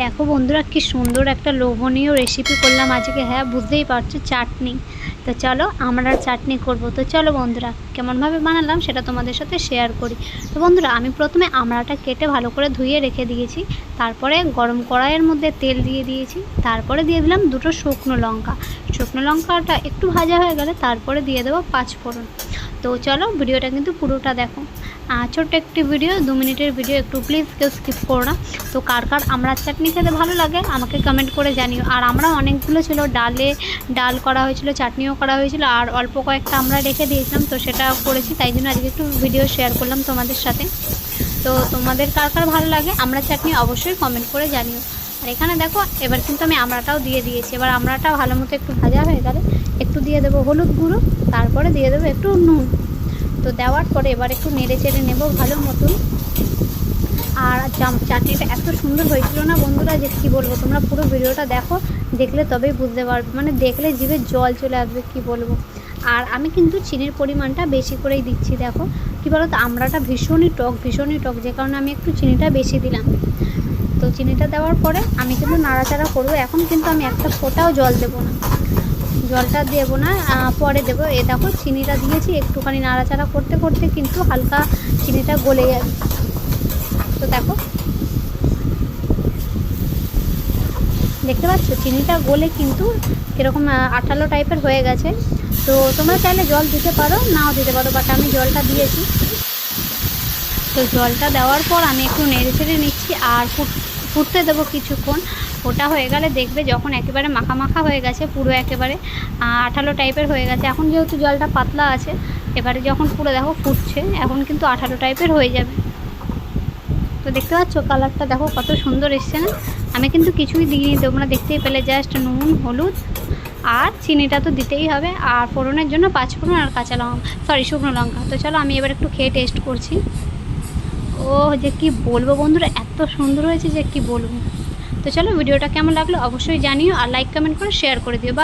দেখো বন্ধুরা, কি সুন্দর একটা লোভনীয় রেসিপি করলাম আজকে। হ্যাঁ বুঝতেই পারছ, চাটনি। তো চলো, আমরা চাটনি করব। তো চলো বন্ধুরা, কেমনভাবে বানালাম সেটা তোমাদের সাথে শেয়ার করি। তো বন্ধুরা, আমি প্রথমে আমড়াটা কেটে ভালো করে ধুয়ে রেখে দিয়েছি। তারপরে গরম কড়াইয়ের মধ্যে তেল দিয়ে দিয়েছি। তারপরে দিয়ে দিলাম দুটো শুকনো লঙ্কা। শুকনো লঙ্কাটা একটু ভাজা হয়ে গেলে তারপরে দিয়ে দেবো পাঁচ ফোড়ন তো চলো ভিডিওটা কিন্তু পুরোটা দেখো। ছোট্ট একটি ভিডিও দু মিনিটের ভিডিও একটু প্লিজ কেউ স্কিপ করো না। তো কার কার আমড়ার চাটনি খেতে ভালো লাগে, আমাকে কমেন্ট করে জানিও। আর আমরা অনেকগুলো ছিল, ডালে ডাল করা হয়েছিল, চাটনিও করা হয়েছিল, আর অল্প কয়েকটা আমরা রেখে দিয়েছিলাম, তো সেটা করেছি, তাই জন্য আজকে একটু ভিডিও শেয়ার করলাম তোমাদের সাথে। তো তোমাদের কার কার ভালো লাগে আমরা চাটনি অবশ্যই কমেন্ট করে জানিও। আর এখানে দেখো, এবার কিন্তু আমি আমড়াটাও দিয়ে দিয়েছি। এবার আমড়াটা ভালো মতো একটু ভাজা হয়ে গেলে একটু দিয়ে দেবো হলুদ গুঁড়ো, তারপরে দিয়ে দেবো একটু নুন। তো দেওয়ার পরে এবার একটু নেড়ে চেড়ে নেব ভালো মতন। আর চাটনিটা এত সুন্দর হয়েছিল না বন্ধুরা যে কী বলব, তোমরা পুরো ভিডিওটা দেখো, দেখলে তবেই বুঝতে পারবে। মানে দেখলে জিভে জল চলে আসবে, কি বলব। আর আমি কিন্তু চিনির পরিমাণটা বেশি করেই দিচ্ছি, দেখো। কী বলো তো আমড়াটা ভীষণই টক ভীষণই টক, যে কারণে আমি একটু চিনিটা বেশি দিলাম। তো চিনিটা দেওয়ার পরে আমি কিন্তু নাড়াচাড়া করব। এখন কিন্তু আমি একটা ফোঁটাও জল দেবো না। জলটা দেবো না পরে দেবো। এ দেখো চিনিটা দিয়েছি একটুখানি নাড়াচাড়া করতে করতে কিন্তু হালকা চিনিটা গলে যাবে তো দেখো। দেখতে পাচ্ছ? চিনিটা গলে কিন্তু কীরকম আহ, আঠালো টাইপের হয়ে গেছে। তো তোমরা চাইলে জল দিতে পারো নাও দিতে পারো বাট আমি জলটা দিয়েছি। তো জলটা দেওয়ার পর আমি একটু নেড়ে চেড়ে নিচ্ছি আর ফুটতে দেবো কিছুক্ষণ। ওটা হয়ে গেলে দেখবে যখন একেবারে মাখা মাখা হয়ে গেছে, পুরো একেবারে আঠালো টাইপের হয়ে গেছে। এখন যেহেতু জলটা পাতলা আছে, এবারে যখন পুরো দেখো ফুটছে, এখন কিন্তু আঠালো টাইপের হয়ে যাবে। তো দেখতে পাচ্ছ কালারটা দেখো কত সুন্দর এসছে না? আমি কিন্তু কিছুই দিইনি, তোমরা দেখতেই পেলে। জাস্ট নুন, হলুদ আর চিনিটা তো দিতেই হবে। আর ফোড়নের জন্য পাঁচ ফোড়ন আর কাঁচা লঙ্কা সরি শুকনো লঙ্কা। তো চলো আমি এবার একটু খেয়ে টেস্ট করছি। ও যে কি বলব বন্ধুরা, এত সুন্দর হয়েছে যে কি বলব। তো চলো, ভিডিওটা কেমন লাগল অবশ্যই জানিও আর লাইক কমেন্ট করে শেয়ার করে দিও।